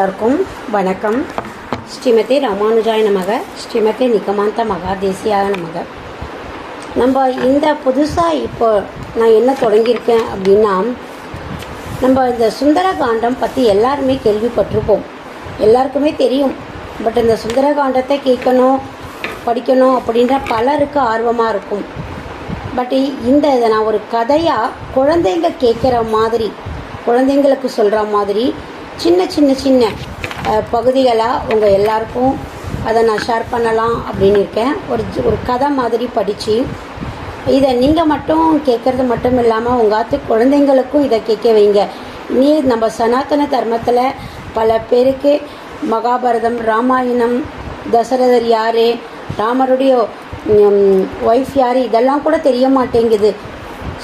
எல்லாருக்கும் வணக்கம். ஸ்ரீமதி ராமானுஜாய நமக ஸ்ரீமதி நிகமாந்த மகா தேசியாக நமக. நம்ம இந்த புதுசாக இப்போ நான் என்ன தொடங்கியிருக்கேன் அப்படின்னா நம்ம இந்த சுந்தரகாண்டம் பற்றி எல்லாருமே கேள்விப்பட்டிருப்போம். எல்லாருக்குமே தெரியும். பட் இந்த சுந்தரகாண்டத்தை கேட்கணும் படிக்கணும் அப்படின்ற பலருக்கு ஆர்வமாக இருக்கும். பட் இந்த இதை நான் ஒரு கதையாக குழந்தைங்க கேட்குற மாதிரி குழந்தைங்களுக்கு சொல்கிற மாதிரி சின்ன சின்ன சின்ன பகுதிகளாக உங்கள் எல்லாருக்கும் அதை நான் ஷேர் பண்ணலாம் அப்படின்னு இருக்கேன். ஒரு ஒரு கதை மாதிரி படித்து இதை நீங்கள் மட்டும் கேட்குறது மட்டும் இல்லாமல் உங்கள் ஆத்து குழந்தைங்களுக்கும் இதை கேட்க வைங்க. நீ நம்ம சனாதன தர்மத்தில் பல பேருக்கு மகாபாரதம் ராமாயணம் தசரதர் யார் ராமருடைய ஒய்ஃப் யார் இதெல்லாம் கூட தெரிய மாட்டேங்குது.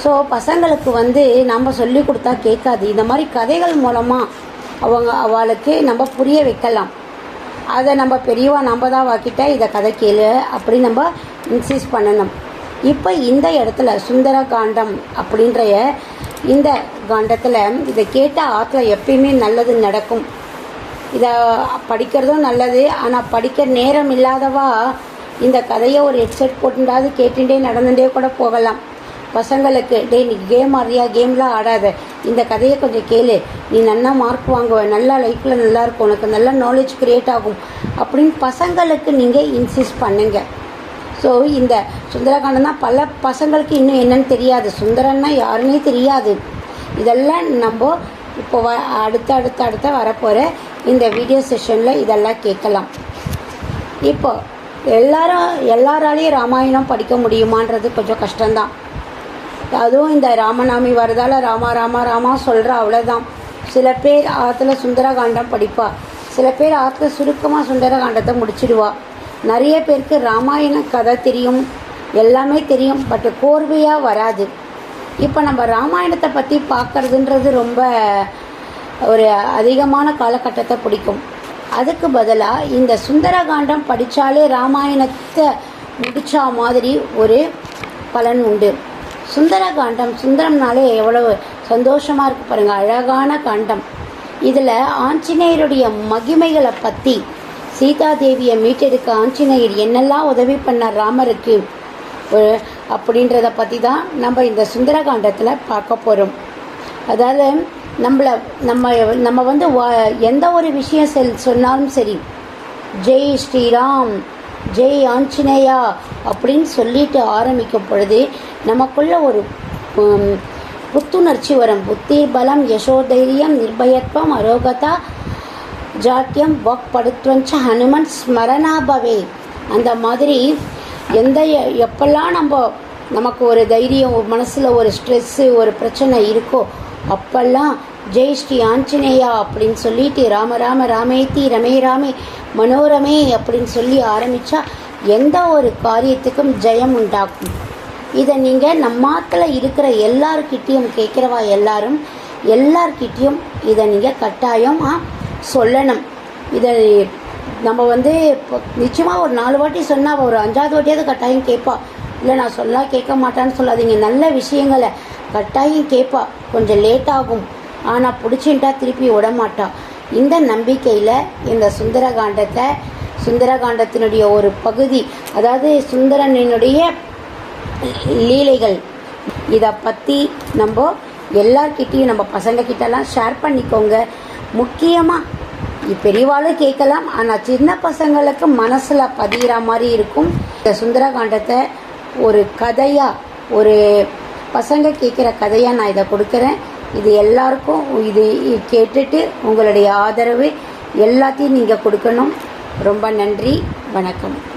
ஸோ பசங்களுக்கு வந்து நம்ம சொல்லி கொடுத்தா கேட்காது. இந்த மாதிரி கதைகள் மூலமாக அவங்க அவளுக்கு நம்ம புரிய வைக்கலாம். அதை நம்ம பெரியவா நம்ம தான் வாக்கிட்ட இதை கதை கேளு அப்படி நம்ம இன்சிஸ் பண்ணணும். இப்போ இந்த இடத்துல சுந்தர காண்டம் அப்படின்ற இந்த காண்டத்தில் இதை கேட்ட ஆற்றுல எப்பயுமே நல்லது நடக்கும். இதை படிக்கிறதும் நல்லது ஆனால் படிக்க நேரம் இல்லாதவா இந்த கதையை ஒரு ஹெட்செட் போட்டுண்டாவது கேட்டுட்டே நடந்துட்டே கூட போகலாம். பசங்களுக்கு டே நீ கேம் ஆடுறியா? கேம்லாம் ஆடாத. இந்த கதையை கொஞ்சம் கேளு. நீ நல்லா மார்க் வாங்குவ. நல்லா லைஃப்பில் நல்லா இருக்கும். உனக்கு நல்ல நாலேஜ் க்ரியேட் ஆகும். அப்படின்னு பசங்களுக்கு நீங்கள் இன்சிஸ்ட் பண்ணுங்க. ஸோ இந்த சுந்தரகாண்டம் தான் பல பசங்களுக்கு இன்னும் என்னன்னு தெரியாது. சுந்தரன்னா யாருன்னே தெரியாது. இதெல்லாம் நம்ம இப்போ வ அடுத்த அடுத்த அடுத்த வரப்போகிற இந்த வீடியோ செஷனில் இதெல்லாம் கேட்கலாம். இப்போ எல்லாரும் எல்லாராலையும் ராமாயணம் படிக்க முடியுமான்றது கொஞ்சம் கஷ்டம்தான். அதுவும் இந்த ராமநாமி வரதால ராமா ராமா ராமா சொல்கிற அவ்வளோதான் சில பேர் ஆற்றுல சுந்தரகாண்டம் படிப்பா. சில பேர் ஆற்றுல சுருக்கமாக சுந்தரகாண்டத்தை முடிச்சிடுவா. நிறைய பேருக்கு ராமாயண கதை தெரியும். எல்லாமே தெரியும் பட் கோர்வையாக வராது. இப்போ நம்ம ராமாயணத்தை பற்றி பார்க்கறதுன்றது ரொம்ப ஒரு அதிகமான காலகட்டத்தை பிடிக்கும். அதுக்கு பதிலாக இந்த சுந்தரகாண்டம் படித்தாலே ராமாயணத்தை முடித்தா மாதிரி ஒரு பலன் உண்டு. சுந்தரகாண்டம் சுந்தரம்னாலே எவ்வளவு சந்தோஷமாக இருக்கு பாருங்க அழகான காண்டம். இதில் ஆஞ்சநேயருடைய மகிமைகளை பற்றி சீதாதேவியை மீட்டெடுக்க ஆஞ்சநேயர் என்னெல்லாம் உதவி பண்ணார் ராமருக்கு ஒரு அப்படின்றத பற்றி தான் நம்ம இந்த சுந்தரகாண்டத்தில் பார்க்க போகிறோம் அதாவது நம்மளை நம்ம நம்ம வந்து எந்த ஒரு விஷயம் செல் சொன்னாலும் சரி ஜெய் ஸ்ரீராம் ஜெய் ஆஞ்சநேயா அப்படின்னு சொல்லிட்டு ஆரம்பிக்கும் பொழுது நமக்குள்ள ஒரு புத்துணர்ச்சி வரும். புத்தி பலம் யசோதைரியம் நிர்பயத்வம் அரோகதா ஜாக்கியம் வக் படுத்துவஞ்ச ஹனுமன் ஸ்மரணாபவே. அந்த மாதிரி எந்த எப்பெல்லாம் நம்ம நமக்கு ஒரு தைரியம் மனசில் ஒரு ஸ்ட்ரெஸ்ஸு ஒரு பிரச்சனை இருக்கோ அப்பெல்லாம் ஜெய் ஸ்ரீ ஆஞ்சநேயா அப்படின்னு சொல்லிட்டு ராம ராம ராமேத்தி ரமே ராமே மனோரமே அப்படின்னு சொல்லி ஆரம்பித்தா எந்த ஒரு காரியத்துக்கும் ஜெயம் உண்டாக்கும். இதை நீங்கள் நம்மாத்தில் இருக்கிற எல்லார்கிட்டேயும் கேட்குறவா எல்லாரும் எல்லார்கிட்டேயும் இதை நீங்கள் கட்டாயமாக சொல்லணும். இதை நம்ம வந்து நிச்சயமாக ஒரு நாலு வாட்டி சொன்னால் ஒரு அஞ்சாவது வாட்டியாவது கட்டாயம் கேட்பா. இல்லை நான் சொல்ல கேட்க மாட்டான்னு சொல்லாதீங்க. நல்ல விஷயங்களை கட்டாயம் கேட்பா. கொஞ்சம் லேட் ஆகும் ஆனால் பிடிச்சின்ட்டா திருப்பி விட இந்த நம்பிக்கையில் இந்த சுந்தரகாண்டத்தை சுந்தரகாண்டத்தினுடைய ஒரு பகுதி அதாவது சுந்தரனினுடைய லீலைகள் இதை பற்றி நம்ம எல்லார்கிட்டேயும் நம்ம பசங்கக்கிட்டலாம் ஷேர் பண்ணிக்கோங்க. முக்கியமாக பெரியவாளும் கேட்கலாம் ஆனால் சின்ன பசங்களுக்கு மனசில் பதிகிற மாதிரி இருக்கும். இந்த சுந்தரகாண்டத்தை ஒரு கதையாக ஒரு பசங்க கேட்குற கதையாக நான் இதை கொடுக்குறேன். இது எல்லாருக்கும் இது கேட்டுட்டு உங்களுடைய ஆதரவு எல்லாத்தையும் நீங்கள் கொடுக்கணும். ரொம்ப நன்றி. வணக்கம்.